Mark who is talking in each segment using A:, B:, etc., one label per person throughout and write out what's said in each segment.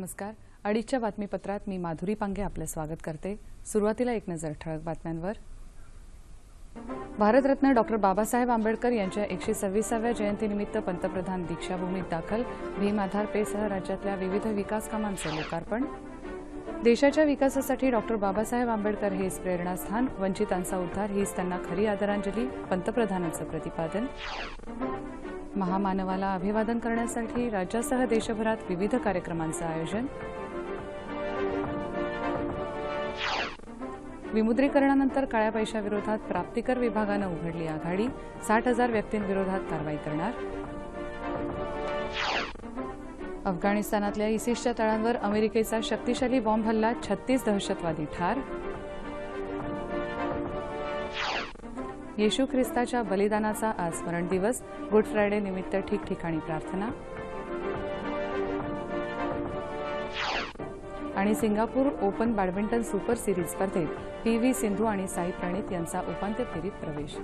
A: नमस्कार अडीचच्या बातमीपत्रात मी माधुरी पांगे आपलं स्वागत करते सुरुवातीला एक नजर ठळक बातम्यांवर भारतरत्न डॉक्टर बाबासाहेब आंबेडकर यांच्या एकशे सव्वीसाव्या जयंतीनिमित्त पंतप्रधान दीक्षाभूमीत दाखल भीम आधार पेसह राज्यातल्या विविध विकास कामांचं लोकार्पण देशाच्या विकासासाठी डॉक्टर बाबासाहेब आंबेडकर हेच प्रेरणास्थान वंचितांचा उद्धार हीच त्यांना खरी आदरांजली पंतप्रधानांचं प्रतिपादन महामानवाला अभिवादन करण्यासाठी राज्यासह देशभरात विविध कार्यक्रमांचं आयोजन विमुद्रीकरणानंतर काळ्या पैशाविरोधात प्राप्तिकर विभागानं उघडली आघाडी साठ हजार व्यक्तींविरोधात कारवाई करणार अफगाणिस्तानातल्या इसिसच्या तळांवर अमेरिकेचा शक्तिशाली बॉम्ब हल्ला छत्तीस दहशतवादी ठार येशू ख्रिस्ताच्या बलिदानाचा आज स्मरण दिवस गुड फ्रायडे निमित्त ठिकठिकाणी प्रार्थना आणि Singapore open badminton super series स्पर्धेत पी व्ही सिंधू आणि साई प्रणित यांचा उपांत्य फेरीत प्रवेश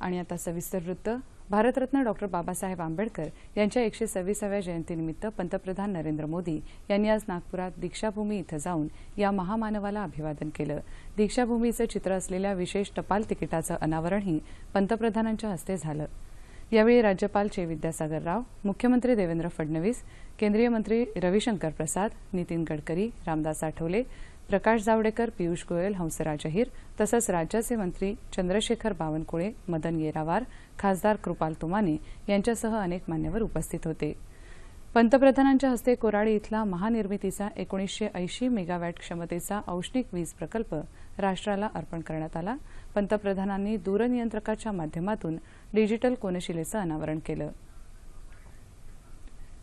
A: आणि आता सविस्तर वृत्त भारतरत्न डॉक्टर बाबासाहेब आंबेडकर यांच्या एकशे सव्वीसाव्या जयंतीनिमित्त पंतप्रधान नरेंद्र मोदी यांनी आज नागपुरात दीक्षाभूमी इथं जाऊन या महामानवाला अभिवादन केलं दीक्षाभूमीचं चित्र असलेल्या विशेष टपाल तिकिटाचं अनावरणही पंतप्रधानांच्या हस्ते झालं यावेळी राज्यपाल चे विद्यासागर राव मुख्यमंत्री देवेंद्र फडणवीस केंद्रीय मंत्री रविशंकर प्रसाद नितीन गडकरी रामदास आठवले प्रकाश जावडेकर पियुष गोयल हंसराज अहिर तसंच राज्याचे मंत्री चंद्रशेखर बावनकुळे मदन येरावार खासदार कृपाल तुमाने यांच्यासह अनेक मान्यवर उपस्थित होते पंतप्रधानांच्या हस्ते कोराडी इथला महानिर्मितीचा एकोणीसशे ऐंशी मेगावॅट क्षमतेचा औष्णिक वीज प्रकल्प राष्ट्राला अर्पण करण्यात आला पंतप्रधानांनी दूरनियंत्रकाच्या माध्यमातून डिजिटल कोनशिलेचं अनावरण केलं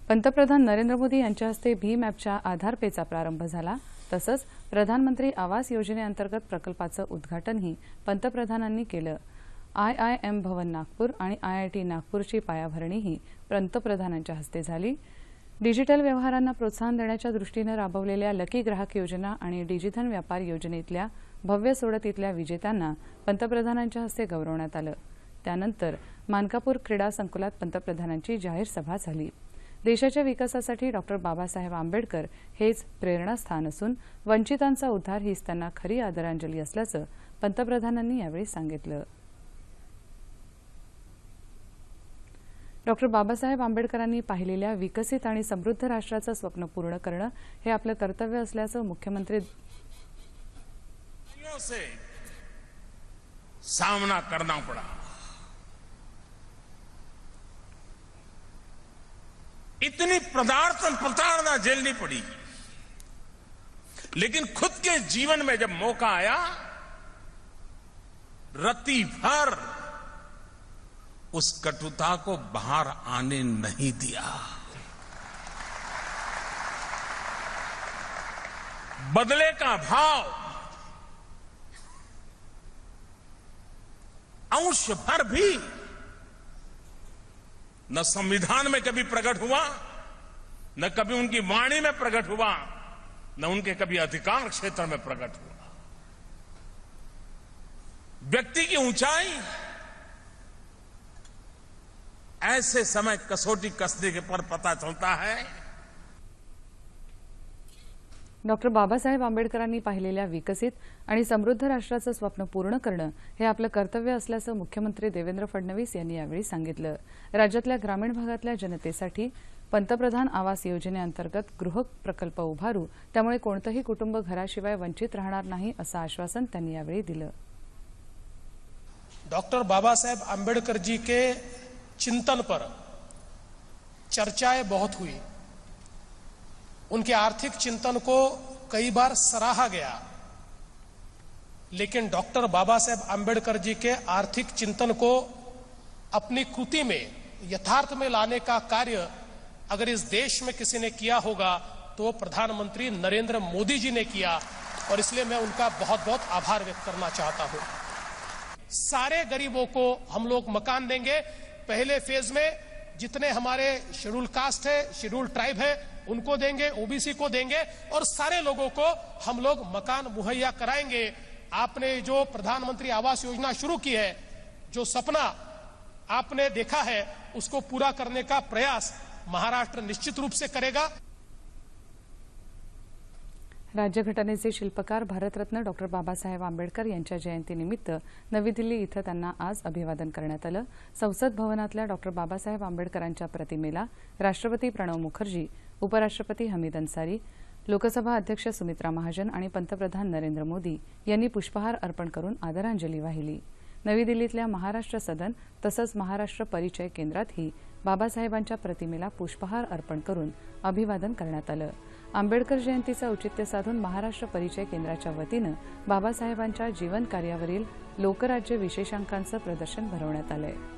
A: पंतप्रधान नरेंद्र मोदी यांच्या हस्ते भीम ॲपच्या आधार प्रारंभ झाला तसंच प्रधानमंत्री आवास योजनेअंतर्गत प्रकल्पाचं उद्घाटनही पंतप्रधानांनी केलं आय आय एम भवन नागपूर आणि आय आय टी नागपूरची पायाभरणीही पंतप्रधानांच्या हस्ते झाली डिजिटल व्यवहारांना प्रोत्साहन देण्याच्या दृष्टीनं राबवलेल्या लकी ग्राहक योजना आणि डिजिधन व्यापार योजनेतल्या भव्य सोडतीतल्या विजेत्यांना पंतप्रधानांच्या हस्ते गौरवण्यात आलं त्यानंतर मानकापूर क्रीडा संकुलात पंतप्रधानांची जाहीर सभा झाली देशाच्या विकासासाठी डॉक्टर बाबासाहेब आंबेडकर हेच प्रेरणास्थान असून वंचितांचा उद्धार हीच त्यांना खरी आदरांजली असल्याचं पंतप्रधानांनी यावेळी सांगितलं डॉक्टर बाबासाहेब आंबेडकरांनी पाहिलेल्या विकसित आणि समृद्ध राष्ट्राचं स्वप्न पूर्ण करणं हे आपलं कर्तव्य असल्याचं मुख्यमंत्री
B: सामना करना पडा इतनी पदार्थ प्रताड़ना झेलनी पड़ी लेकिन खुद के जीवन में जब मौका आया रति भर उस कटुता को बाहर आने नहीं दिया बदले का भाव अंश भर भी न संविधान में कभी प्रकट हुआ न कभी उनकी वाणी में प्रकट हुआ न उनके कभी अधिकार क्षेत्र में प्रकट हुआ व्यक्ति की ऊंचाई ऐसे समय कसौटी कसने के पर पता चलता है
A: डॉक्टर बाबासाहेब आंबेडकरांनी पाहिलेल्या विकसित आणि समृद्ध राष्ट्राचं स्वप्न पूर्ण करणं हे आपलं कर्तव्य असल्याचं मुख्यमंत्री देवेंद्र फडणवीस यांनी यावेळी सांगितलं राज्यातल्या ग्रामीण भागातल्या जनतेसाठी पंतप्रधान आवास योजनेअंतर्गत गृह प्रकल्प उभारू त्यामुळे कोणतंही कुटुंब घराशिवाय वंचित राहणार नाही असं आश्वासन त्यांनी यावेळी दिलं
C: डॉक्टर बाबासाहेब आंबेडकरजी के चिंतन पर चर्चाएं बहुत हुई उनके आर्थिक चिंतन को कई बार सराहा गया लेकिन डॉक्टर बाबा साहेब आंबेडकर जी के आर्थिक चिंतन को अपनी कृति में यथार्थ में लाने का कार्य अगर इस देश में किसी ने किया होगा तो प्रधानमंत्री नरेंद्र मोदी जी ने किया और इसलिए मैं उनका बहुत बहुत आभार व्यक्त करना चाहता हूं सारे गरीबों को हम लोग मकान देंगे पहले फेज में जितने हमारे शेड्यूल कास्ट है शेड्यूल ट्राइब है उनको देंगे ओबीसी को देंगे और सारे लोगों को हम लोग मकान मुहैया कराएंगे आपने जो प्रधानमंत्री आवास योजना शुरू की है जो सपना आपने देखा है उसको पूरा करने का प्रयास महाराष्ट्र निश्चित रूप से करेगा
A: राज्य से शिल्पकार भारतरत्न डॉक्टर बाबासाहेब आंबेडकर यांच्या जयंतीनिमित्त नवी दिल्ली इथं त्यांना आज अभिवादन करण्यात आलं संसद भवनातल्या बाबा बाबासाहेब आंबेडकरांच्या प्रतिमेला राष्ट्रपती प्रणव मुखर्जी उपराष्ट्रपती हमीद अन्सारी लोकसभा अध्यक्ष सुमित्रा महाजन आणि पंतप्रधान नरेंद्र मोदी यांनी पुष्पहार अर्पण करून आदरांजली वाहिली नवी दिल्लीतल्या महाराष्ट्र सदन तसंच महाराष्ट्र परिचय केंद्रातही बाबासाहेबांच्या प्रतिमेला पुष्पहार अर्पण करून अभिवादन करण्यात आलं आंबेडकर जयंतीचं औचित्य साधून महाराष्ट्र परिचय केंद्राच्या वतीनं बाबासाहेबांच्या जीवन कार्यावरील लोकराज्य विशेषांकांचं प्रदर्शन भरवण्यात आलं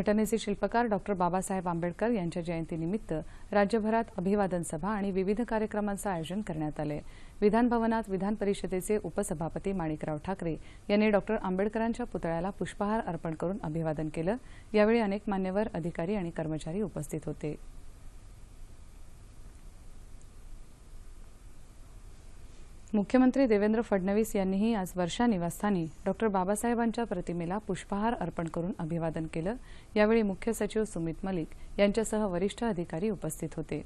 A: घटनेचे शिल्पकार डॉक्टर बाबासाहेब आंबेडकर यांच्या जयंतीनिमित्त राज्यभरात अभिवादन सभा आणि विविध कार्यक्रमांचं आयोजन करण्यात आलं विधानभवनात विधान परिषदेचे उपसभापती माणिकराव ठाकरे यांनी डॉक्टर आंबेडकरांच्या पुतळ्याला पुष्पहार अर्पण करून अभिवादन केलं यावेळी अनेक मान्यवर अधिकारी आणि कर्मचारी उपस्थित होते मुख्यमंत्री देवेंद्र फडणवीस यांनीही आज वर्षा निवासस्थानी डॉक्टर बाबासाहेबांच्या प्रतिमेला पुष्पहार अर्पण करून अभिवादन केलं यावेळी मुख्य सचिव सुमित मलिक यांच्यासह वरिष्ठ अधिकारी उपस्थित होते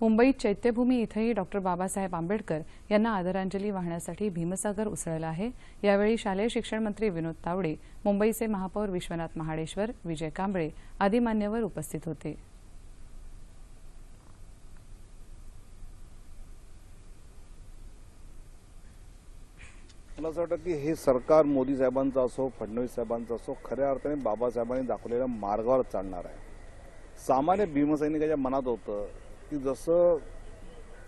A: मुंबईत चैत्यभूमी इथंही डॉक्टर बाबासाहेब आंबेडकर यांना आदरांजली वाहण्यासाठी भीमसागर उसळलं आहे यावेळी शालेय शिक्षण मंत्री विनोद तावडे मुंबईचे महापौर विश्वनाथ महाडेश्वर विजय कांबळे आदी मान्यवर उपस्थित होते
D: मला असं वाटतं की हे सरकार मोदी साहेबांचं असो फडणवीस साहेबांचं असो खऱ्या अर्थाने बाबासाहेबांनी दाखवलेल्या मार्गावर चालणार आहे सामान्य भीमसैनिकाच्या मनात होतं की जसं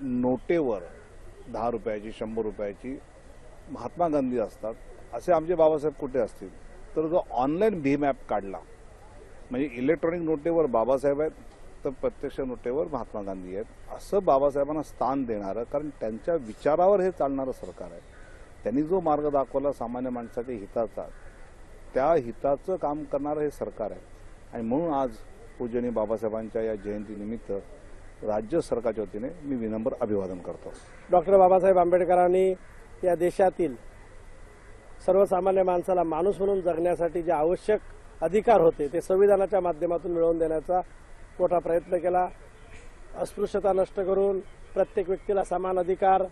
D: नोटेवर दहा रुपयाची शंभर रुपयाची महात्मा गांधी असतात असे आमचे बाबासाहेब कुठे असतील तर जो ऑनलाईन भीम ॲप काढला म्हणजे इलेक्ट्रॉनिक नोटेवर बाबासाहेब आहेत तर प्रत्यक्ष नोटेवर महात्मा गांधी आहेत असं बाबासाहेबांना स्थान देणारं कारण त्यांच्या विचारावर हे चालणारं सरकार आहे त्यांनी जो मार्ग दाखवला सामान्य माणसाच्या हिताचा त्या हिताचं काम करणारं हे सरकार आहे आणि म्हणून आज पूजनी बाबासाहेबांच्या या जयंतीनिमित्त राज्य सरकारच्या वतीने मी विनम्र अभिवादन करतो
E: डॉक्टर बाबासाहेब आंबेडकरांनी या देशातील सर्वसामान्य माणसाला माणूस म्हणून जगण्यासाठी जे आवश्यक अधिकार होते ते संविधानाच्या माध्यमातून मिळवून देण्याचा मोठा प्रयत्न केला अस्पृश्यता नष्ट करून प्रत्येक व्यक्तीला समान अधिकार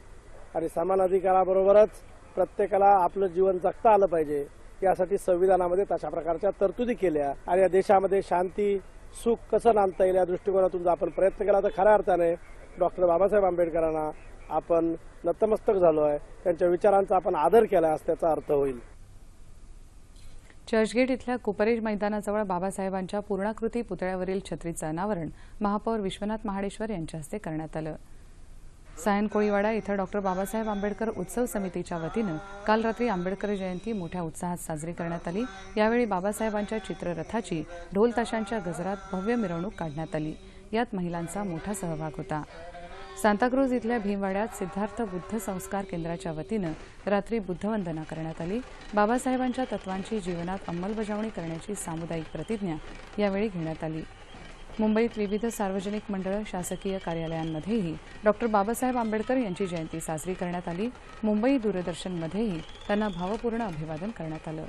E: आणि समान अधिकाराबरोबरच प्रत्येकाला आपलं जीवन जगता आलं पाहिजे यासाठी संविधानामध्ये तशा प्रकारच्या तरतुदी केल्या आणि या देशामध्ये शांती सुख कसं नांदता येईल या दृष्टिकोनातून जर आपण प्रयत्न केला तर खऱ्या अर्थाने डॉक्टर बाबासाहेब आंबेडकरांना आपण नतमस्तक झालो आहे त्यांच्या विचारांचा आपण आदर केला असं त्याचा अर्थ होईल
A: चर्चगेट इथल्या कुपरेज मैदानाजवळ बाबासाहेबांच्या पूर्णाकृती पुतळ्यावरील छत्रीचं अनावरण महापौर विश्वनाथ महाडेश्वर यांच्या हस्ते करण्यात आलं सायन कोळीवाडा इथं डॉक्टर बाबासाहेब आंबेडकर उत्सव समितीच्या वतीनं काल रात्री आंबेडकर जयंती मोठ्या उत्साहात साजरी करण्यात आली यावेळी बाबासाहेबांच्या चित्ररथाची ढोल ताशांच्या गजरात भव्य मिरवणूक काढण्यात आली यात महिलांचा मोठा सहभाग होता सांताक्रूज इथल्या भीमवाड्यात सिद्धार्थ बुद्ध संस्कार केंद्राच्या वतीनं रात्री बुद्धवंदना करण्यात आली बाबासाहेबांच्या तत्वांची जीवनात अंमलबजावणी करण्याची सामुदायिक प्रतिज्ञा यावेळी घेण्यात आली मुंबईत विविध सार्वजनिक मंडळं शासकीय कार्यालयांमध्येही डॉक्टर बाबासाहेब आंबेडकर यांची जयंती साजरी करण्यात आली मुंबई दूरदर्शनमध्येही त्यांना भावपूर्ण अभिवादन करण्यात आलं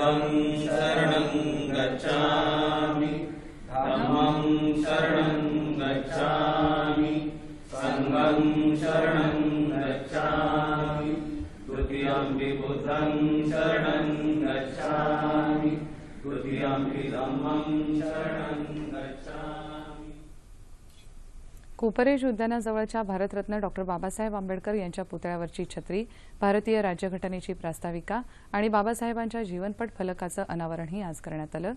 A: शरणं गच्छामि रामं शरणं गच्छामि अङ्गं शरणं गच्छामि तृतीयाम्बि बुधं शरणं गच्छामि तृतीयाम्बि रामं शरणम् कोपरेज उद्यानाजवळच्या भारतरत्न डॉक्टर बाबासाहेब आंबेडकर यांच्या पुतळ्यावरची छत्री भारतीय राज्यघटनेची प्रास्ताविका आणि बाबासाहेबांच्या जीवनपट फलकाचं अनावरणही आज करण्यात आलं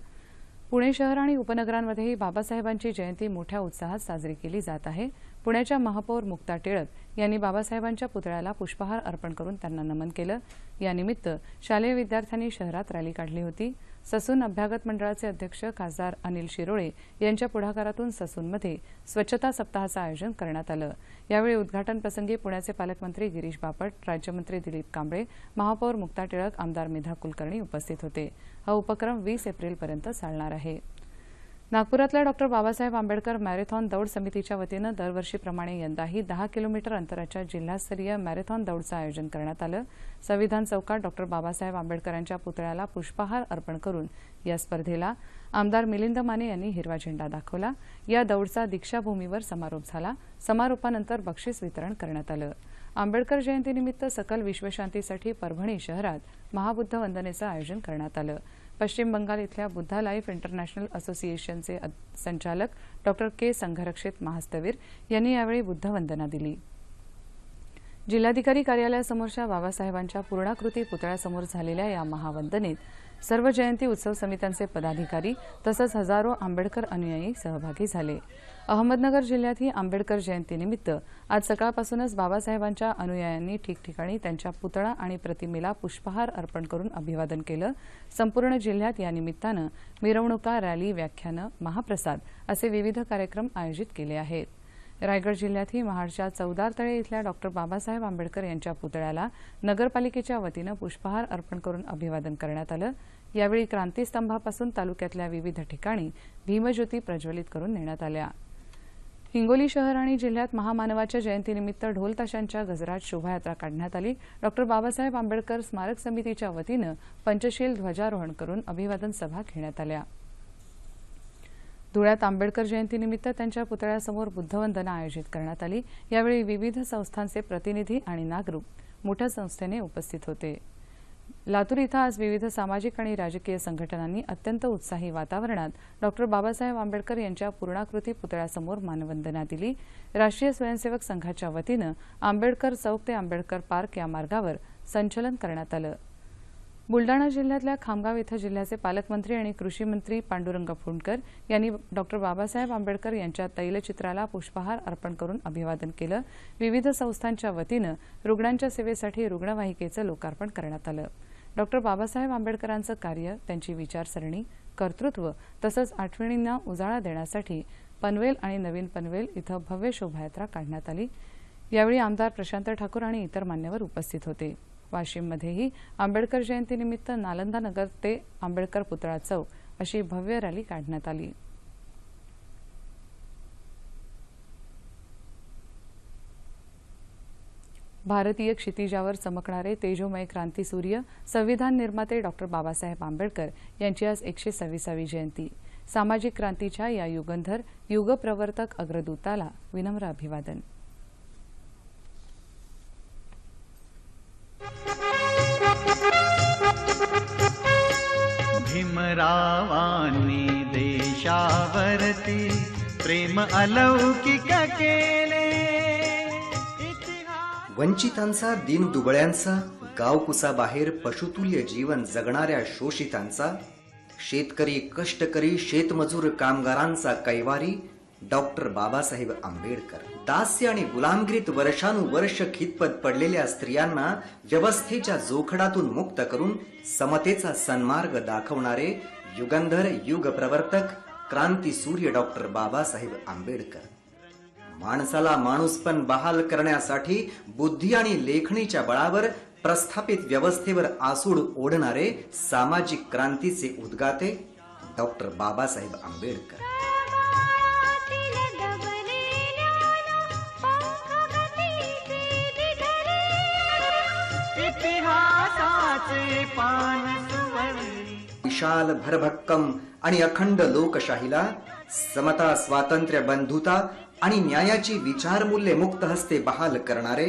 A: पुणे शहर आणि उपनगरांमध्येही बाबासाहेबांची जयंती मोठ्या उत्साहात साजरी केली जात आहे पुण्याच्या महापौर मुक्ता टिळक यांनी बाबासाहेबांच्या पुतळ्याला पुष्पहार अर्पण करून त्यांना नमन केलं यानिमित्त शालेय विद्यार्थ्यांनी शहरात रॅली काढली होती ससून अभ्यागत मंडळाचे अध्यक्ष खासदार अनिल शिरोळे यांच्या पुढाकारातून ससूनमध्ये स्वच्छता सप्ताहाचं आयोजन करण्यात आलं यावेळी उद्घाटनप्रसंगी पुण्याचे पालकमंत्री गिरीश बापट राज्यमंत्री दिलीप कांबळे महापौर मुक्ता टिळक आमदार मेधा कुलकर्णी उपस्थित होते हा उपक्रम वीस एप्रिलपर्यंत चालणार आहे नागपुरातल्या डॉक्टर बाबासाहेब आंबेडकर मॅरेथॉन दौड समितीच्या वतीनं दरवर्षीप्रमाणे यंदाही दहा किलोमीटर अंतराच्या जिल्हास्तरीय मॅरेथॉन दौडचं आयोजन करण्यात आलं संविधान चौकात डॉक्टर बाबासाहेब आंबेडकरांच्या पुतळ्याला पुष्पहार अर्पण करून या स्पर्धेला आमदार मिलिंद माने यांनी हिरवा झेंडा दाखवला या दौडचा दीक्षाभूमीवर समारोप झाला समारोपानंतर बक्षीस वितरण करण्यात आलं आंबेडकर जयंतीनिमित्त सकल विश्वशांतीसाठी परभणी शहरात महाबुद्ध वंदनेचं आयोजन करण्यात आलं पश्चिम बंगाल इथल्या बुद्धा लाईफ इंटरनॅशनल असोसिएशनचे संचालक डॉक्टर के संघरक्षित महास्तवीर यांनी यावेळी वंदना दिली जिल्हाधिकारी कार्यालयासमोरच्या बाबासाहेबांच्या पूर्णाकृती पुतळ्यासमोर झालेल्या या महावंदनेत सर्व जयंती उत्सव समित्यांचे पदाधिकारी तसंच हजारो आंबेडकर अनुयायी सहभागी झाले अहमदनगर जिल्ह्यातही आंबेडकर जयंतीनिमित्त आज सकाळपासूनच बाबासाहेबांच्या अनुयायांनी ठिकठिकाणी त्यांच्या पुतळा आणि प्रतिमेला पुष्पहार अर्पण करून अभिवादन केलं संपूर्ण जिल्ह्यात या मिरवणुका रॅली व्याख्यानं महाप्रसाद असे विविध कार्यक्रम आयोजित केले आहेत रायगड जिल्ह्यातही महाडच्या तळे इथल्या डॉक्टर बाबासाहेब आंबेडकर यांच्या पुतळ्याला नगरपालिकेच्या वतीनं पुष्पहार अर्पण करून अभिवादन करण्यात आलं यावेळी क्रांतीस्तंभापासून तालुक्यातल्या विविध ठिकाणी भीमज्योती प्रज्वलित करून नेण्यात आल्या हिंगोली शहर आणि जिल्ह्यात महामानवाच्या जयंतीनिमित्त ढोल ताशांच्या गजरात शोभायात्रा काढण्यात आली डॉक्टर बाबासाहेब आंबेडकर स्मारक समितीच्या वतीनं पंचशील ध्वजारोहण करून अभिवादन सभा घेण्यात आल्या धुळ्यात आंबेडकर जयंतीनिमित्त त्यांच्या पुतळ्यासमोर बुद्धवंदना आयोजित करण्यात आली यावेळी विविध संस्थांचे प्रतिनिधी आणि नागरिक मोठ्या संस्थेने उपस्थित होते लातूर इथं आज विविध सामाजिक आणि राजकीय संघटनांनी अत्यंत उत्साही वातावरणात डॉक्टर बाबासाहेब आंबेडकर यांच्या पूर्णाकृती पुतळ्यासमोर मानवंदना दिली राष्ट्रीय स्वयंसेवक संघाच्या वतीनं आंबेडकर चौक ते आंबेडकर पार्क या मार्गावर संचलन करण्यात आलं बुलडाणा जिल्ह्यातल्या खामगाव इथं जिल्ह्याचे पालकमंत्री आणि कृषी मंत्री पांडुरंग फोंडकर यांनी डॉक्टर बाबासाहेब आंबेडकर यांच्या तैलचित्राला पुष्पहार अर्पण करून अभिवादन केलं विविध संस्थांच्या वतीनं रुग्णांच्या सेवेसाठी रुग्णवाहिकेचं लोकार्पण करण्यात आलं डॉक्टर बाबासाहेब आंबेडकरांचं कार्य त्यांची विचारसरणी कर्तृत्व तसंच आठवणींना उजाळा देण्यासाठी पनवेल आणि नवीन पनवेल इथं भव्य शोभायात्रा काढण्यात आली यावेळी आमदार प्रशांत ठाकूर आणि इतर मान्यवर उपस्थित होते वाशिममध्येही आंबेडकर जयंतीनिमित्त नालंदा नगर ते आंबेडकर पुतळा चौक अशी भव्य रॅली काढण्यात आली भारतीय क्षितिजावर चमकणारे तेजोमय क्रांती सूर्य संविधान निर्माते डॉक्टर बाबासाहेब आंबेडकर यांची आज एकशे सव्वीसावी जयंती सामाजिक क्रांतीच्या या युगंधर युगप्रवर्तक अग्रदूताला विनम्र अभिवादन
F: रावानी देशावरती प्रेम अलौकिक केले वंचितांचा दुबळ्यांचा गावकुसाबाहेर पशुतुल्य जीवन जगणाऱ्या शोषितांचा शेतकरी कष्टकरी शेतमजूर कामगारांचा कैवारी डॉक्टर बाबासाहेब आंबेडकर दास्य आणि गुलामगिरीत वर्षानुवर्ष खितपत पडलेल्या स्त्रियांना व्यवस्थेच्या जोखडातून मुक्त करून समतेचा सन्मार्ग दाखवणारे युगंधर युग प्रवर्तक क्रांती सूर्य डॉक्टर बाबासाहेब आंबेडकर माणसाला माणूस पण बहाल करण्यासाठी बुद्धी आणि लेखणीच्या बळावर प्रस्थापित व्यवस्थेवर आसूड ओढणारे सामाजिक क्रांतीचे उद्गाते डॉक्टर बाबासाहेब आंबेडकर विशाल भरभक्कम आणि अखंड लोकशाहीला समता स्वातंत्र्य बंधुता आणि न्यायाची विचारमूल्ये मुक्त हस्ते बहाल करणारे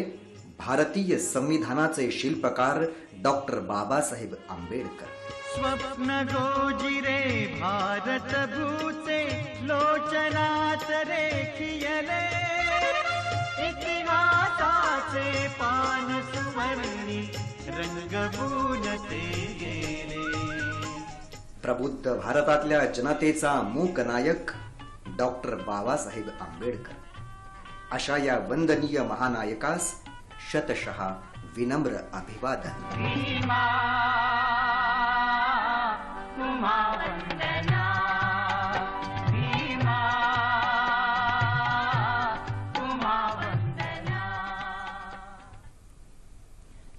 F: भारतीय संविधानाचे शिल्पकार डॉक्टर बाबासाहेब आंबेडकर स्वप्न गोजिरे भारत भूते लोचनात रेखियले इतिहासाचे पान सुवर्णी प्रबुद्ध भारतातल्या जनतेचा मूक नायक डॉक्टर बाबासाहेब आंबेडकर अशा या वंदनीय महानायकास शतशः विनम्र अभिवादन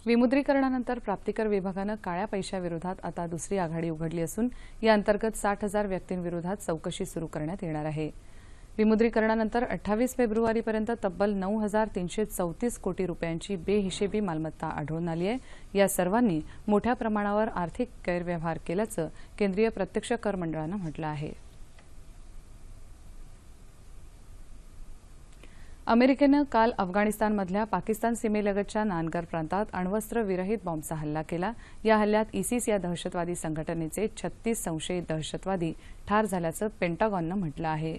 A: विमुद्रीकरणानंतर प्राप्तिकर विभागानं काळ्या पैशाविरोधात आता दुसरी आघाडी उघडली असून या अंतर्गत साठ हजार व्यक्तींविरोधात चौकशी सुरू करण्यात येणार आहे विमुद्रीकरणानंतर अठ्ठावीस फेब्रुवारीपर्यंत तब्बल नऊ हजार तीनशे चौतीस कोटी रुपयांची बेहिशेबी मालमत्ता आढळून आली आहे या सर्वांनी मोठ्या प्रमाणावर आर्थिक गैरव्यवहार केल्याचं केंद्रीय प्रत्यक्ष कर मंडळानं म्हटलं आहे अमेरिकेनं काल अफगाणिस्तानमधल्या पाकिस्तान सीमेलगतच्या नानगर प्रांतात अण्वस्त्र विरहित बॉम्बचा हल्ला केला या हल्ल्यात इसिस या दहशतवादी संघटनेचे छत्तीस संशयित दहशतवादी ठार झाल्याचं पेंटागॉननं म्हटलं आहे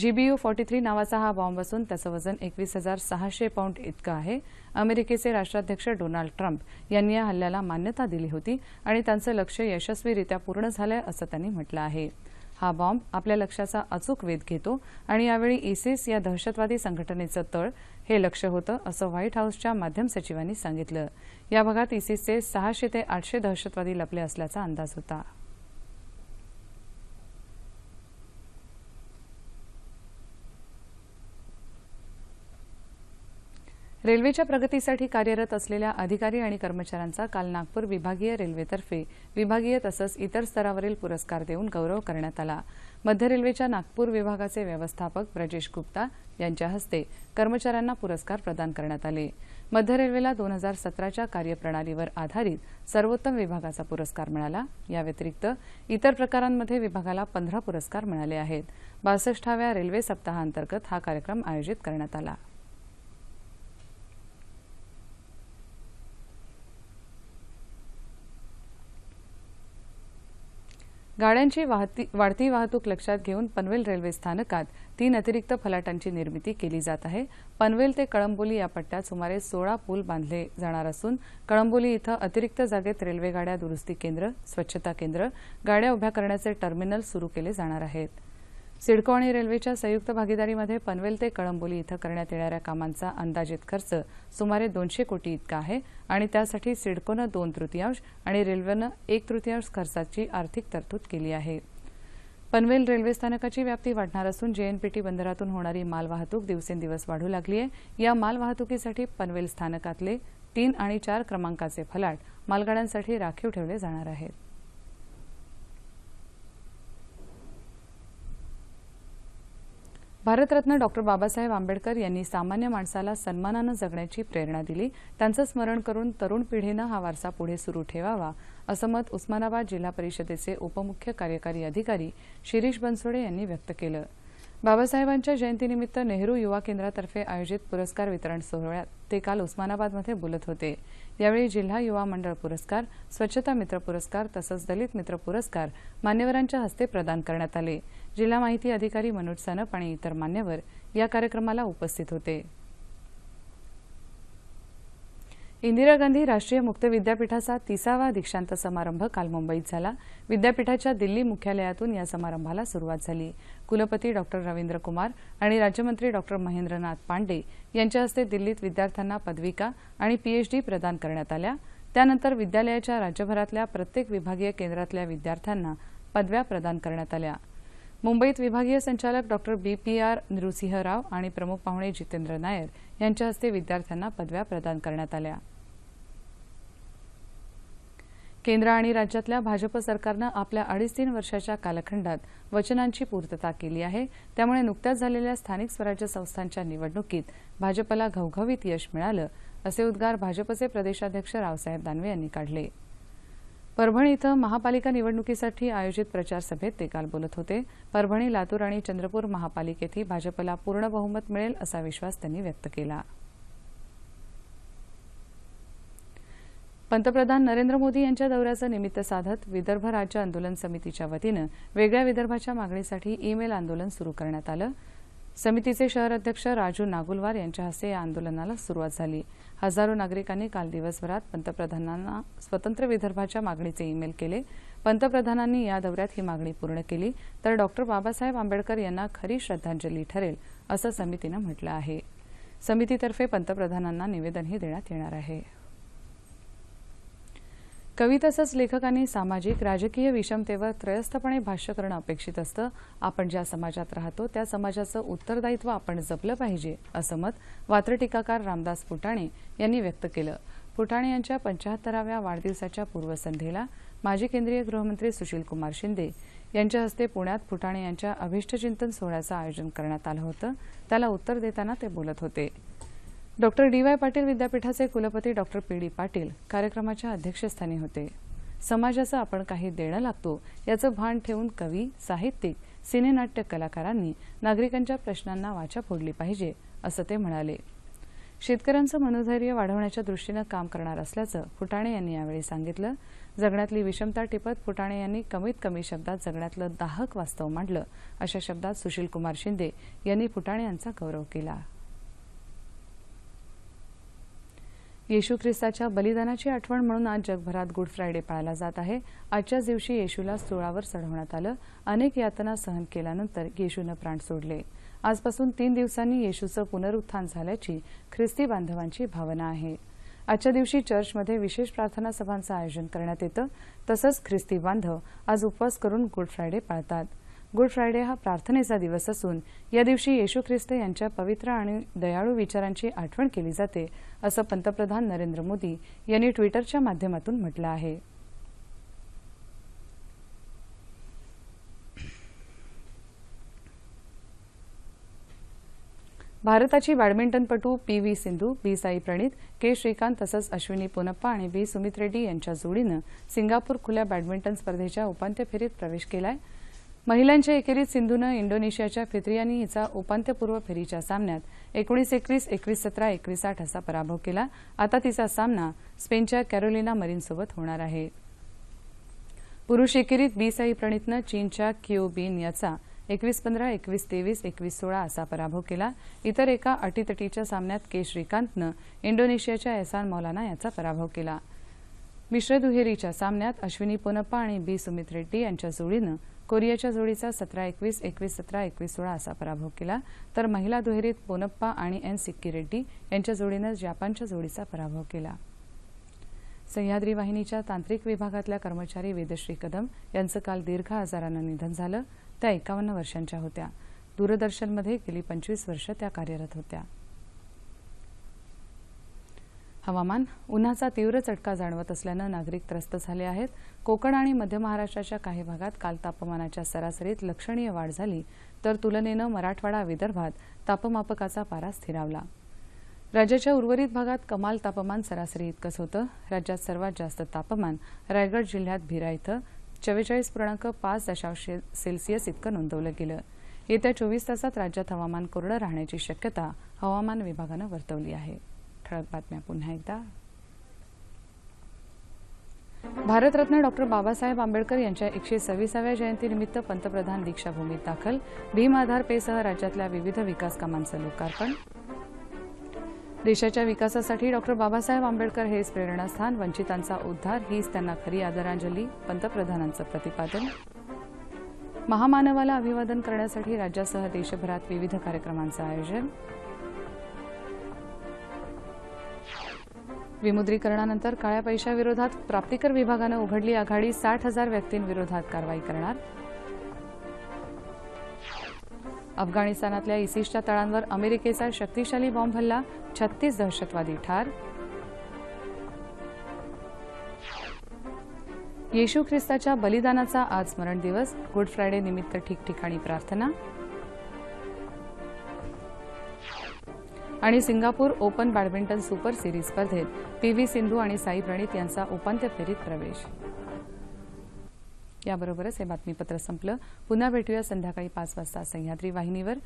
A: जीबीयू फॉर्टी थ्री नावाचा हा बॉम्ब असून त्याचं वजन एकवीस हजार सहाशे पाऊंड इतकं आहे अमेरिकेचे राष्ट्राध्यक्ष डोनाल्ड ट्रम्प यांनी या हल्ल्याला मान्यता दिली होती आणि त्यांचं लक्ष यशस्वीरित्या पूर्ण झालं असं त्यांनी म्हटलं आहे हा बॉम्ब आपल्या लक्ष्याचा अचूक वेध घेतो आणि यावेळी इसिस या दहशतवादी संघटनेचं तळ हे लक्ष होतं असं व्हाईट हाऊसच्या माध्यम सचिवांनी सांगितलं या भागात इसिसचे सहाशे ते आठशे दहशतवादी लपले असल्याचा अंदाज होता रेल्वेच्या प्रगतीसाठी कार्यरत असलेल्या अधिकारी आणि कर्मचाऱ्यांचा काल नागपूर विभागीय रेल्वेतर्फे विभागीय तसंच इतर स्तरावरील पुरस्कार देऊन गौरव करण्यात आला मध्य रेल्वेच्या नागपूर विभागाचे व्यवस्थापक ब्रजेश गुप्ता यांच्या हस्ते कर्मचाऱ्यांना पुरस्कार प्रदान करण्यात आले मध्य रेल्वेला दोन हजार सतराच्या कार्यप्रणालीवर आधारित सर्वोत्तम विभागाचा पुरस्कार मिळाला या व्यतिरिक्त इतर प्रकारांमध्ये विभागाला पंधरा पुरस्कार मिळाले आहेत बासष्टाव्या रेल्वे सप्ताहांतर्गत हा कार्यक्रम आयोजित करण्यात आला गाड्यांची वाहती वाढती वाहतूक लक्षात घेऊन पनवेल रेल्वे स्थानकात तीन अतिरिक्त फलाटांची निर्मिती केली जात आहे पनवेल ते कळंबोली या पट्ट्यात सुमारे सोळा पूल बांधले जाणार असून कळंबोली इथं अतिरिक्त जागेत रेल्वे गाड्या दुरुस्ती केंद्र स्वच्छता केंद्र गाड्या उभ्या करण्याचे टर्मिनल सुरू केले जाणार आहेत सिडको आणि रेल्वेच्या संयुक्त भागीदारीमध्ये पनवेल ते कळंबोली इथं करण्यात येणाऱ्या कामांचा अंदाजित खर्च सुमारे दोनशे कोटी इतका आहे आणि त्यासाठी सिडकोनं दोन तृतीयांश आणि रेल्वेनं एक तृतीयांश खर्चाची आर्थिक तरतूद केली आहे पनवेल रेल्वे स्थानकाची व्याप्ती वाढणार असून जेएनपीटी बंदरातून होणारी मालवाहतूक दिवसेंदिवस वाढू लागली आहे या मालवाहतुकीसाठी पनवेल स्थानकातले तीन आणि चार क्रमांकाचे फलाट मालगाड्यांसाठी राखीव ठेवले जाणार आहेत भारतरत्न डॉक्टर बाबासाहेब आंबेडकर यांनी सामान्य माणसाला सन्मानानं जगण्याची प्रेरणा दिली त्यांचं स्मरण करून तरुण पिढीनं हा वारसा पुढे सुरू ठेवावा असं मत उस्मानाबाद जिल्हा परिषदेचे उपमुख्य कार्यकारी अधिकारी शिरीष बनसोडे यांनी व्यक्त केलं बाबासाहेबांच्या जयंतीनिमित्त नेहरू युवा केंद्रातर्फे आयोजित पुरस्कार वितरण सोहळ्यात ते काल उस्मानाबादमध्ये बोलत होते यावेळी जिल्हा युवा मंडळ पुरस्कार स्वच्छता मित्र पुरस्कार तसंच दलित मित्र पुरस्कार मान्यवरांच्या हस्ते प्रदान करण्यात आले जिल्हा माहिती अधिकारी मनोज सानप आणि इतर मान्यवर या कार्यक्रमाला उपस्थित होते इंदिरा गांधी राष्ट्रीय मुक्त विद्यापीठाचा तिसावा दीक्षांत समारंभ काल मुंबईत झाला विद्यापीठाच्या दिल्ली मुख्यालयातून या समारंभाला सुरुवात झाली कुलपती डॉक्टर रवींद्र कुमार आणि राज्यमंत्री डॉ महेंद्रनाथ पांडे यांच्या हस्ते दिल्लीत विद्यार्थ्यांना पदविका आणि पीएचडी प्रदान करण्यात आल्या त्यानंतर विद्यालयाच्या राज्यभरातल्या प्रत्येक विभागीय केंद्रातल्या विद्यार्थ्यांना पदव्या प्रदान करण्यात आल्या मुंबईत विभागीय संचालक doctor B P R Narsinhrao आणि प्रमुख पाहुणे जितेंद्र नायर यांच्या हस्ते विद्यार्थ्यांना पदव्या प्रदान करण्यात आल्या केंद्र आणि राज्यातल्या भाजप सरकारनं आपल्या अडीच तीन वर्षाच्या कालखंडात वचनांची पूर्तता केली आहे त्यामुळे नुकत्याच झालेल्या स्थानिक स्वराज्य संस्थांच्या निवडणुकीत भाजपला घवघवीत यश मिळालं असे उद्गार भाजपचे प्रदेशाध्यक्ष रावसाहेब दानवे यांनी काढले परभणी इथं महापालिका निवडणुकीसाठी आयोजित प्रचारसभेत ते काल बोलत होते परभणी लातूर आणि चंद्रपूर महापालिकेतही भाजपला पूर्ण बहुमत मिळेल असा विश्वास त्यांनी व्यक्त केला पंतप्रधान नरेंद्र मोदी यांच्या दौऱ्याचं निमित्त साधत विदर्भ राज्य आंदोलन समितीच्या वतीनं वेगळ्या विदर्भाच्या मागणीसाठी ई आंदोलन सुरू करण्यात आलं समितीचे शहर अध्यक्ष राजू नागुलवार यांच्या हस्ते या आंदोलनाला सुरुवात झाली हजारो नागरिकांनी काल दिवसभरात पंतप्रधानांना स्वतंत्र विदर्भाच्या मागणीचे ईमेल केले पंतप्रधानांनी या दौऱ्यात ही मागणी पूर्ण केली तर डॉक्टर बाबासाहेब आंबेडकर यांना खरी श्रद्धांजली ठरेल असं समितीनं म्हटलं आहे समितीतर्फे पंतप्रधानांना निवेदनही देण्यात येणार आहे कवी तसंच लेखकांनी सामाजिक राजकीय विषमतेवर त्रयस्थपणे भाष्य करणं अपेक्षित असतं आपण ज्या समाजात राहतो त्या समाजाचं उत्तरदायित्व आपण जपलं पाहिजे असं मत वात्र टीकाकार रामदास फुटाणे यांनी व्यक्त केलं फुटाणे यांच्या पंचाहत्तराव्या वाढदिवसाच्या पूर्वसंध्येला माजी केंद्रीय गृहमंत्री सुशीलकुमार शिंदे यांच्या हस्ते पुण्यात फुटाणे यांच्या अभिष्टचिंतन सोहळ्याचं आयोजन करण्यात आलं होतं त्याला उत्तर देताना ते बोलत होते डॉक्टर डी वाय पाटील विद्यापीठाचे कुलपती डॉक्टर पी डी पाटील कार्यक्रमाच्या अध्यक्षस्थानी होते समाजाचं आपण काही देणं लागतो याचं भान ठेवून कवी साहित्यिक सिनेनाट्य कलाकारांनी नागरिकांच्या प्रश्नांना वाचा फोडली पाहिजे असं ते म्हणाले शेतकऱ्यांचं मनोधैर्य वाढवण्याच्या दृष्टीनं काम करणार असल्याचं फुटाणे यांनी यावेळी सांगितलं जगण्यातली विषमता टिपत फुटाणे यांनी कमीत कमी शब्दात जगण्यातलं दाहक वास्तव मांडलं अशा शब्दात सुशीलकुमार शिंदे यांनी फुटाणे यांचा गौरव केला येशू ख्रिस्ताच्या बलिदानाची आठवण म्हणून आज जगभरात गुड फ्रायडे पाळला जात आहे आजच्याच दिवशी येशूला सोळावर चढवण्यात आलं अनेक यातना सहन केल्यानंतर येशूनं प्राण सोडले आजपासून तीन दिवसांनी येशूचं पुनरुत्थान झाल्याची ख्रिस्ती बांधवांची भावना आहे आजच्या दिवशी चर्चमध्ये विशेष प्रार्थना सभांचं आयोजन करण्यात येतं तसंच ख्रिस्ती बांधव आज उपवास करून गुड फ्रायडे पाळतात गुड फ्रायडे हा प्रार्थनेचा दिवस असून या दिवशी येशू ख्रिस्त यांच्या पवित्र आणि दयाळू विचारांची आठवण केली जाते असं पंतप्रधान नरेंद्र मोदी यांनी ट्विटरच्या माध्यमातून म्हटलं आहे भारताची बॅडमिंटनपटू P V Sindhu B Sai Praneeth K Srikanth तसंच अश्विनी पोनप्पा आणि व्ही सुमित रेड्डी यांच्या जोडीनं सिंगापूर खुल्या बॅडमिंटन स्पर्धेच्या उपांत्य फेरीत प्रवेश केला आहे महिलांच्या एकेरीत सिंधूनं इंडोनेशियाच्या फित्रियानी हिचा उपांत्यपूर्व फेरीच्या सामन्यात एकोणीस एकवीस एकवीस सतरा एकवीस आठ असा पराभव केला आता तिचा सामना स्पेनच्या कॅरोलिना मरीनसोबत होणार आहे पुरुष एकेरीत बी साई प्रणितनं चीनच्या किओ बिन याचा एकवीस पंधरा एकवीस तेवीस एकवीस सोळा असा पराभव केला इतर एका अटीतटीच्या सामन्यात के श्रीकांतनं इंडोनेशियाच्या एसान मौलाना याचा पराभव केला मिश्र दुहेरीच्या सामन्यात अश्विनी पोनप्पा आणि बी सुमित रेड्डी यांच्या जोडीनं कोरियाच्या जोडीचा सतरा एकवीस एकवीस सतरा एकवीस सोळा असा पराभव केला तर महिला दुहेरीत पोनप्पा आणि एन सिक्की रेड्डी यांच्या जोडीनं जपानच्या जोडीचा पराभव केला सह्याद्री वाहिनीच्या तांत्रिक विभागातल्या कर्मचारी वेदश्री कदम यांचं काल दीर्घ आजारानं निधन झालं त्या एकावन्न वर्षांच्या होत्या दूरदर्शनमध्ये गेली पंचवीस वर्ष त्या कार्यरत होत्या हवामान उन्हाचा तीव्र चटका जाणवत असल्यानं नागरिक त्रस्त झाले आहेत कोकण आणि मध्य महाराष्ट्राच्या काही भागात काल तापमानाच्या सरासरीत लक्षणीय वाढ झाली तर तुलनेनं मराठवाडा विदर्भात तापमापकाचा पारा स्थिरावला राज्याच्या उर्वरित भागात कमाल तापमान सरासरी इतकंच होतं राज्यात सर्वात जास्त तापमान रायगड जिल्ह्यात भिरा इथं चव्वेचाळीस पूर्णांक पाच दशांश सेल्सिअस इतकं नोंदवलं गेलं येत्या चोवीस तासात राज्यात हवामान कोरडं राहण्याची शक्यता हवामान विभागानं वर्तवली आहे ठळक बातम्या पुन्हा एकदा भारतरत्न डॉक्टर बाबासाहेब आंबेडकर यांच्या एकशे सव्वीसाव्या जयंतीनिमित्त पंतप्रधान दीक्षाभूमीत दाखल भीम आधार पेसह राज्यातल्या विविध विकास कामांचं लोकार्पण देशाच्या विकासासाठी डॉक्टर बाबासाहेब आंबेडकर हेच प्रेरणास्थान वंचितांचा उद्धार हीच त्यांना खरी आदरांजली पंतप्रधानांचं प्रतिपादन महामानवाला अभिवादन करण्यासाठी राज्यासह देशभरात विविध कार्यक्रमांचं आयोजन विमुद्रीकरणानंतर काळ्या पैशाविरोधात प्राप्तिकर विभागानं उघडली आघाडी साठ हजार व्यक्तींविरोधात कारवाई करणार अफगाणिस्तानातल्या इसिसच्या तळांवर अमेरिकेचा शक्तिशाली बॉम्ब हल्ला छत्तीस दहशतवादी ठार येशू ख्रिस्ताच्या बलिदानाचा आज स्मरण दिवस गुड फ्रायडे निमित्त ठिकठिकाणी प्रार्थना आणि Singapore open badminton super series स्पर्धेत पी व्ही सिंधू आणि साई प्रणित यांचा उपांत्य फेरीत प्रवेश याबरोबरच हे बातमीपत्र संपलं पुन्हा भेटूया संध्याकाळी पाच वाजता सह्याद्री वाहिनीवर